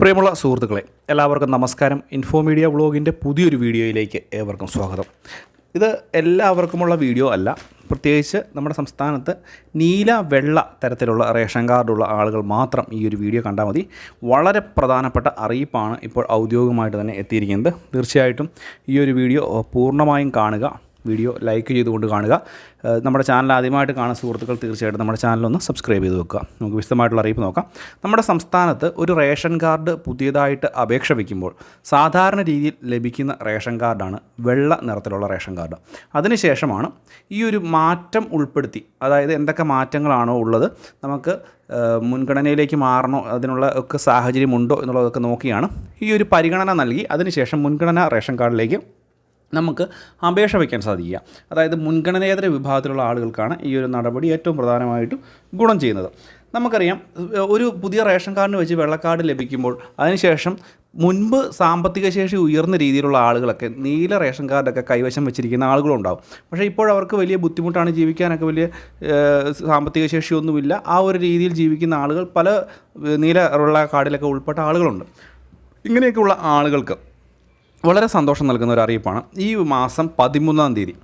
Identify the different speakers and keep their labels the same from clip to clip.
Speaker 1: പ്രിയമുള്ള സുഹൃത്തുക്കളെ എല്ലാവർക്കും നമസ്കാരം. ഇൻഫോ മീഡിയ വ്ളോഗിന്റെ പുതിയൊരു വീഡിയോയിലേക്ക് ഏവർക്കും സ്വാഗതം. ഇത് എല്ലാവർക്കുമുള്ള വീഡിയോ അല്ല പ്രത്യേകിച്ച് നമ്മുടെ സംസ്ഥാനത്ത് നീല വെള്ള തരത്തിലുള്ള റേഷൻ കാർഡുള്ള ആളുകൾ മാത്രം ഈ ഒരു വീഡിയോ കണ്ടാൽ മതി. വളരെ പ്രധാനപ്പെട്ട അറിയിപ്പാണ് ഇപ്പോൾ ഔദ്യോഗികമായിട്ട് തന്നെ എത്തിയിരിക്കുന്നത്. തീർച്ചയായിട്ടും ഈ ഒരു വീഡിയോ പൂർണമായും കാണുക. വീഡിയോ ലൈക്ക് ചെയ്തുകൊണ്ട് കാണുക. നമ്മുടെ ചാനൽ ആദ്യമായിട്ട് കാണുന്ന സുഹൃത്തുക്കൾ തീർച്ചയായിട്ടും നമ്മുടെ ചാനലൊന്ന് സബ്സ്ക്രൈബ് ചെയ്ത് വെക്കുക. നമുക്ക് വിശദമായിട്ടുള്ള അറിയിപ്പ് നോക്കാം. നമ്മുടെ സംസ്ഥാനത്ത് ഒരു റേഷൻ കാർഡ് പുതിയതായിട്ട് അപേക്ഷ വയ്ക്കുമ്പോൾ സാധാരണ രീതിയിൽ ലഭിക്കുന്ന റേഷൻ കാർഡാണ് വെള്ള നിറത്തിലുള്ള റേഷൻ കാർഡ്. അതിനുശേഷമാണ് ഈ ഒരു മാറ്റം ഉൾപ്പെടുത്തി അതായത് എന്തൊക്കെ മാറ്റങ്ങളാണോ ഉള്ളത് നമുക്ക് മുൻഗണനയിലേക്ക് മാറണോ അതിനുള്ള ഒക്കെ സാഹചര്യമുണ്ടോ എന്നുള്ളതൊക്കെ നോക്കിയാണ് ഈ ഒരു പരിഗണന നൽകി. അതിനുശേഷം മുൻഗണന റേഷൻ കാർഡിലേക്ക് നമുക്ക് അപേക്ഷ വയ്ക്കാൻ സാധിക്കുക. അതായത് മുൻഗണനേതര വിഭാഗത്തിലുള്ള ആളുകൾക്കാണ് ഈ ഒരു നടപടി ഏറ്റവും പ്രധാനമായിട്ടും ഗുണം ചെയ്യുന്നത്. നമുക്കറിയാം ഒരു പുതിയ റേഷൻ കാർഡിന് വെച്ച് വെള്ളക്കാർഡ് ലഭിക്കുമ്പോൾ അതിനുശേഷം മുൻപ് സാമ്പത്തിക ശേഷി ഉയർന്ന രീതിയിലുള്ള ആളുകളൊക്കെ നീല റേഷൻ കാർഡൊക്കെ കൈവശം വെച്ചിരിക്കുന്ന ആളുകളുണ്ടാവും. പക്ഷേ ഇപ്പോൾ അവർക്ക് വലിയ ബുദ്ധിമുട്ടാണ് ജീവിക്കാനൊക്കെ വലിയ സാമ്പത്തിക ശേഷിയൊന്നുമില്ല. ആ ഒരു രീതിയിൽ ജീവിക്കുന്ന ആളുകൾ പല നീല ഉള്ള കാർഡിലൊക്കെ ഉൾപ്പെട്ട ആളുകളുണ്ട്. ഇങ്ങനെയൊക്കെയുള്ള ആളുകൾക്ക് വളരെ സന്തോഷം നൽകുന്ന ഒരു അറിയിപ്പാണ്. ഈ മാസം പതിമൂന്നാം തീയതി.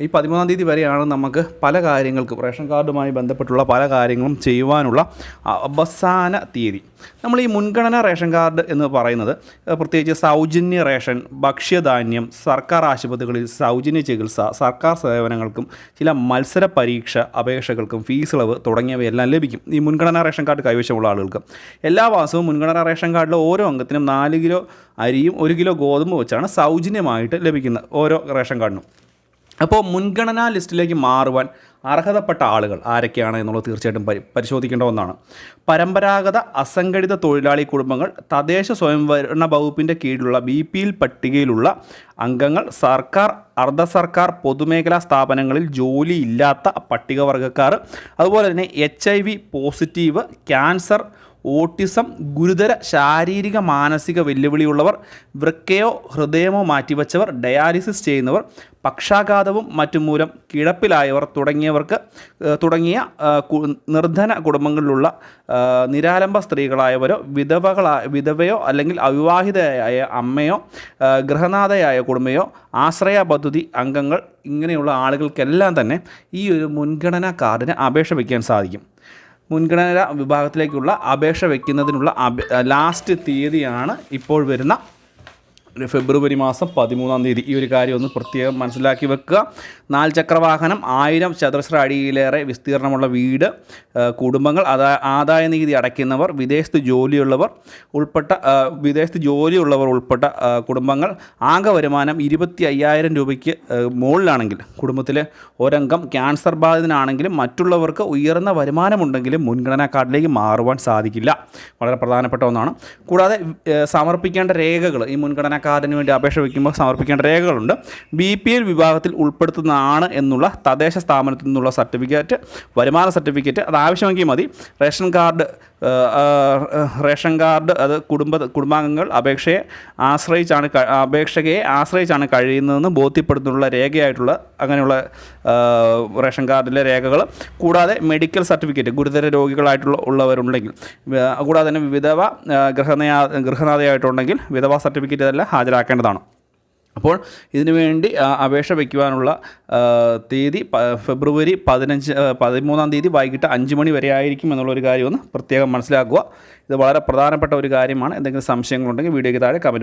Speaker 1: ഈ പതിമൂന്നാം തീയതി വരെയാണ് നമുക്ക് പല കാര്യങ്ങൾക്കും റേഷൻ കാർഡുമായി ബന്ധപ്പെട്ടുള്ള പല കാര്യങ്ങളും ചെയ്യുവാനുള്ള അവസാന തീയതി. നമ്മൾ ഈ മുൻഗണന റേഷൻ കാർഡ് എന്ന് പറയുന്നത് പ്രത്യേകിച്ച് സൗജന്യ റേഷൻ ഭക്ഷ്യധാന്യം സർക്കാർ ആശുപത്രികളിൽ സൗജന്യ ചികിത്സ സർക്കാർ സേവനങ്ങൾക്കും ചില മത്സര പരീക്ഷ അപേക്ഷകൾക്കും ഫീസ് ഇളവ് തുടങ്ങിയവയെല്ലാം ലഭിക്കും. ഈ മുൻഗണനാ റേഷൻ കാർഡ് കൈവശമുള്ള ആളുകൾക്ക്. എല്ലാ മാസവും മുൻഗണനാ റേഷൻ കാർഡിലെ ഓരോ അംഗത്തിനും നാല് കിലോ അരിയും ഒരു കിലോ ഗോതമ്പ് വെച്ചാണ് സൗജന്യമായിട്ട് ലഭിക്കുന്നത് ഓരോ റേഷൻ കാർഡിനും. അപ്പോൾ മുൻഗണനാ ലിസ്റ്റിലേക്ക് മാറുവാൻ അർഹതപ്പെട്ട ആളുകൾ ആരൊക്കെയാണ് എന്നുള്ളത് തീർച്ചയായിട്ടും പരി പരിശോധിക്കേണ്ട ഒന്നാണ്. പരമ്പരാഗത അസംഘടിത തൊഴിലാളി കുടുംബങ്ങൾ തദ്ദേശ സ്വയംഭരണ വകുപ്പിന്റെ കീഴിലുള്ള ബി പി എൽ പട്ടികയിലുള്ള അംഗങ്ങൾ സർക്കാർ അർദ്ധ സർക്കാർ പൊതുമേഖലാ സ്ഥാപനങ്ങളിൽ ജോലിയില്ലാത്ത പട്ടികവർഗക്കാർ അതുപോലെ തന്നെ H I V positive cancer autism ഗുരുതര ശാരീരിക മാനസിക വെല്ലുവിളിയുള്ളവർ വൃക്കയോ ഹൃദയമോ മാറ്റിവെച്ചവർ ഡയാലിസിസ് ചെയ്യുന്നവർ പക്ഷാഘാതവും മറ്റും മൂലം കിടപ്പിലായവർ തുടങ്ങിയവർക്ക് തുടങ്ങിയ നിർധന കുടുംബങ്ങളിലുള്ള നിരാലംബ സ്ത്രീകളായവരോ വിധവകളായ വിധവയോ അല്ലെങ്കിൽ അവിവാഹിതയായ അമ്മയോ ഗൃഹനാഥയായ കുടുംബയോ ആശ്രയ പദ്ധതി അംഗങ്ങൾ ഇങ്ങനെയുള്ള ആളുകൾക്കെല്ലാം തന്നെ ഈ ഒരു മുൻഗണനാ കാർഡിന് അപേക്ഷ വയ്ക്കാൻ സാധിക്കും. മുൻഗണന വിഭാഗത്തിലേക്കുള്ള അപേക്ഷ വയ്ക്കുന്നതിനുള്ള ലാസ്റ്റ് തീയതിയാണ് ഇപ്പോൾ വരുന്ന ഫെബ്രുവരി മാസം പതിമൂന്നാം തീയതി ഈ ഒരു കാര്യം ഒന്ന് പ്രത്യേകം മനസ്സിലാക്കി വെക്കുക. നാല് ചക്രവാഹനം ആയിരം ചതുരശ്ര അടിയിലേറെ വിസ്തീർണമുള്ള വീട് കുടുംബങ്ങൾ അതാ ആദായ നികുതി അടയ്ക്കുന്നവർ വിദേശത്ത് ജോലിയുള്ളവർ ഉൾപ്പെട്ട വിദേശത്ത് ജോലിയുള്ളവർ ഉൾപ്പെട്ട കുടുംബങ്ങൾ. ആകെ വരുമാനം ഇരുപത്തി അയ്യായിരം രൂപയ്ക്ക് മുകളിലാണെങ്കിൽ കുടുംബത്തിലെ ഒരംഗം ക്യാൻസർ ബാധിതനാണെങ്കിലും മറ്റുള്ളവർക്ക് ഉയർന്ന വരുമാനമുണ്ടെങ്കിലും മുൻഗണനാ കാർഡിലേക്ക് മാറുവാൻ സാധിക്കില്ല. വളരെ പ്രധാനപ്പെട്ട ഒന്നാണ്. കൂടാതെ സമർപ്പിക്കേണ്ട രേഖകൾ ഈ മുൻഗണനാ കാർഡിന് വേണ്ടി അപേക്ഷ വയ്ക്കുമ്പോൾ സമർപ്പിക്കേണ്ട രേഖകളുണ്ട്. ബി പി എൽ വിഭാഗത്തിൽ ഉൾപ്പെടുത്തുന്നതാണ് എന്നുള്ള തദ്ദേശ സ്ഥാപനത്തിൽ നിന്നുള്ള സർട്ടിഫിക്കറ്റ് വരുമാന സർട്ടിഫിക്കറ്റ് അത് ആവശ്യമെങ്കിൽ മതി. റേഷൻ കാർഡ് റേഷൻ കാർഡ് അത് കുടുംബ കുടുംബാംഗങ്ങൾ അപേക്ഷയെ ആശ്രയിച്ചാണ് അപേക്ഷകയെ ആശ്രയിച്ചാണ് കഴിയുന്നതെന്ന് ബോധ്യപ്പെടുത്തുന്നുള്ള രേഖയായിട്ടുള്ള അങ്ങനെയുള്ള റേഷൻ കാർഡിലെ രേഖകൾ. കൂടാതെ മെഡിക്കൽ സർട്ടിഫിക്കറ്റ് ഗുരുതര രോഗികളായിട്ടുള്ള ഉള്ളവരുണ്ടെങ്കിൽ കൂടാതെ തന്നെ വിധവ ഗൃഹനയാ ഗൃഹനാഥയായിട്ടുണ്ടെങ്കിൽ വിധവ സർട്ടിഫിക്കറ്റ് ഇതെല്ലാം ഹാജരാക്കേണ്ടതാണ്. അപ്പോൾ ഇതിനു വേണ്ടി അപേക്ഷ വയ്ക്കുവാനുള്ള തീയതി ഫെബ്രുവരി പതിനഞ്ച് പതിമൂന്നാം തീയതി വൈകിട്ട് അഞ്ച് മണി വരെ ആയിരിക്കും എന്നുള്ളൊരു കാര്യമൊന്ന് പ്രത്യേകം മനസ്സിലാക്കുക. ഇത് വളരെ പ്രധാനപ്പെട്ട ഒരു കാര്യമാണ്. എന്തെങ്കിലും സംശയങ്ങളുണ്ടെങ്കിൽ വീഡിയോയ്ക്ക് താഴെ കമന്റ്